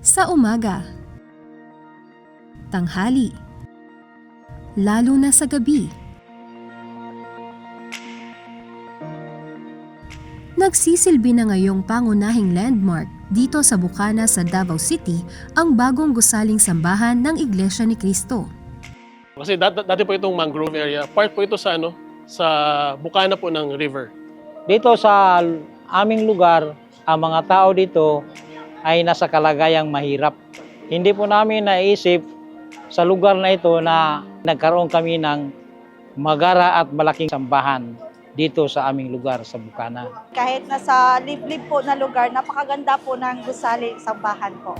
Sa umaga, tanghali, lalo na sa gabi. Nagsisilbi na ngayong pangunahing landmark dito sa Bukana sa Davao City ang bagong gusaling sambahan ng Iglesia ni Cristo. Kasi dati, dati po itong mangrove area. Part po ito sa ano, sa bukana po ng river. Dito sa aming lugar, ang mga tao dito ay nasa kalagayang mahirap. Hindi po namin naisip sa lugar na ito na nagkaroon kami ng magara at malaking sambahan dito sa aming lugar sa Bukana. Kahit nasa liblib po na lugar, napakaganda po ng gusali sambahan po.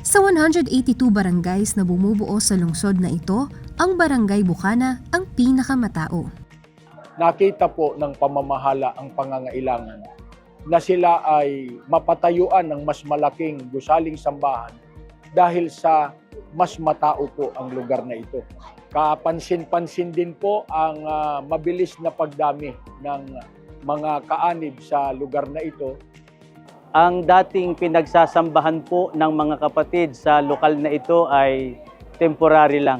Sa 182 barangays na bumubuo sa lungsod na ito, ang Barangay Bukana ang pinakamatao. nakita po ng pamamahala ang pangangailangan na sila ay mapatayuan ng mas malaking gusaling sambahan dahil sa mas matao po ang lugar na ito. Kapansin-pansin din po ang ah, mabilis na pagdami ng mga kaanib sa lugar na ito Ang dating pinagsasambahan po ng mga kapatid sa lokal na ito ay temporary lang.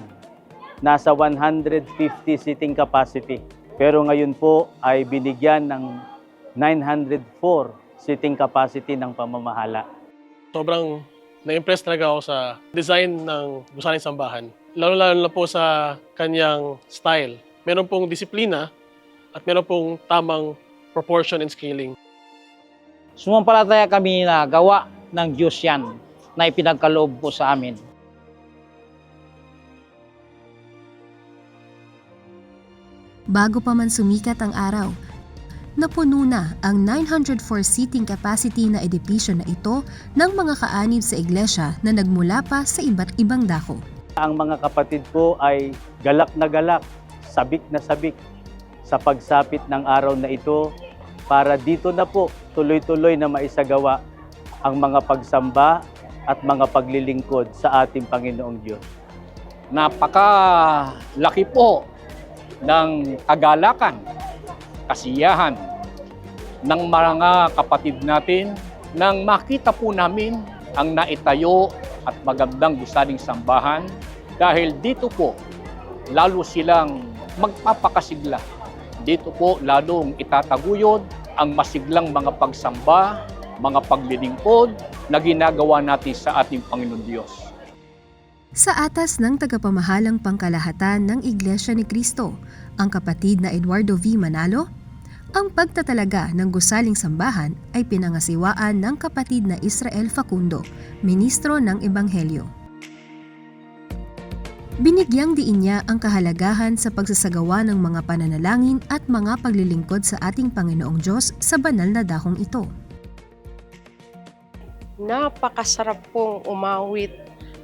Nasa 150 seating capacity. Pero ngayon po ay binigyan ng 904 seating capacity ng pamamahala. Sobrang na-impress talaga ako sa design ng Gusaling Sambahan. Lalo-lalo na po sa kanyang style. Meron pong disiplina at meron pong tamang proportion and scaling. Sumampalataya kami na gawa ng Diyos yan na ipinagkaloob po sa amin. Bago pa man sumikat ang araw, napuno na ang 904 seating capacity na edipisyo na ito ng mga kaanib sa iglesia na nagmula pa sa iba't ibang dako. Ang mga kapatid po ay galak na galak, sabik na sabik sa pagsapit ng araw na ito para dito na po tuloy-tuloy na maisagawa ang mga pagsamba at mga paglilingkod sa ating Panginoong Diyos. napakalaki po ng kagalakan, kasiyahan ng mga kapatid natin nang makita po namin ang naitayo at magandang gusaling sambahan dahil dito po lalo silang magpapakasigla. Dito po lalong itataguyod ang masiglang mga pagsamba, mga paglilingkod na ginagawa natin sa ating Panginoon Diyos. Sa atas ng tagapamahalang pangkalahatan ng Iglesia ni Cristo, ang kapatid na Eduardo V. Manalo, ang pagtatalaga ng gusaling sambahan ay pinangasiwaan ng kapatid na Israel Facundo, ministro ng Ebanghelyo. Binigyang diin niya ang kahalagahan sa pagsasagawa ng mga pananalangin at mga paglilingkod sa ating Panginoong Diyos sa banal na dakong ito. napakasarap pong umawit.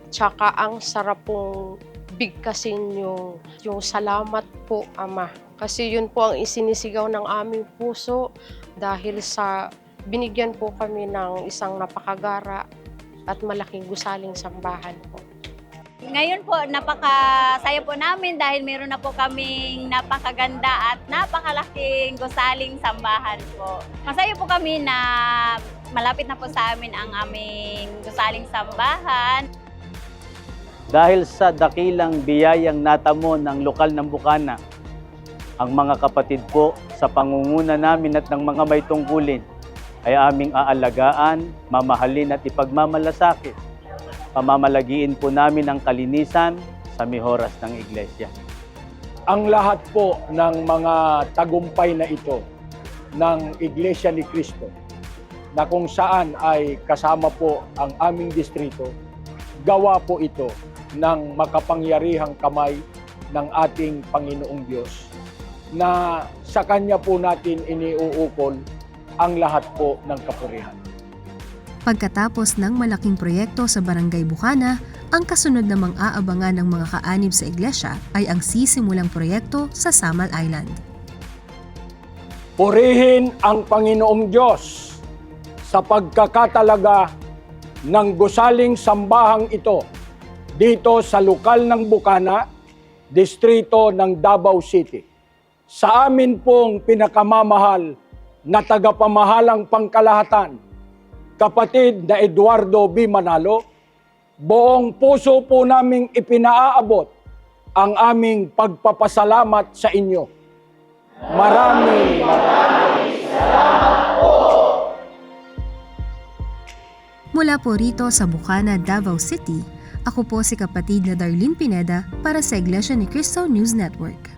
Tsaka ang sarap pong bigkasin yung, yung salamat po, Ama. Kasi yun po ang isinisigaw ng aming puso dahil sa binigyan po kami ng isang napakagara at malaking gusaling sambahan po. Ngayon po, napakasaya po namin dahil meron na po kaming napakaganda at napakalaking gusaling sambahan po. Masaya po kami na malapit na po sa amin ang aming gusaling sambahan. Dahil sa dakilang biyayang natamo ng lokal ng Bukana, ang mga kapatid po sa pangunguna namin at ng mga may tungkulin ay aming aalagaan, mamahalin at ipagmamalasakit. Pamamalagiin po namin ang kalinisan sa mihoras ng iglesia. ang lahat po ng mga tagumpay na ito ng Iglesia ni Cristo na kung saan ay kasama po ang aming distrito, gawa po ito ng makapangyarihang kamay ng ating Panginoong Diyos na sa Kanya po natin iniuukol ang lahat po ng kapurihan. Pagkatapos ng malaking proyekto sa Barangay Bukana, ang kasunod namang aabangan ng mga kaanib sa iglesia ay ang sisimulang proyekto sa Samal Island. Purihin ang Panginoong Diyos sa pagkakatalaga ng gusaling sambahang ito dito sa lokal ng Bukana, distrito ng Davao City. Sa amin pong pinakamamahal na tagapamahalang pangkalahatan, kapatid na Eduardo B. Manalo, buong puso po naming ipinaaabot ang aming pagpapasalamat sa inyo. Maraming Mula po rito sa Bukana, Davao City, ako po si kapatid na Darlene Pineda para sa Iglesia ni Cristo News Network.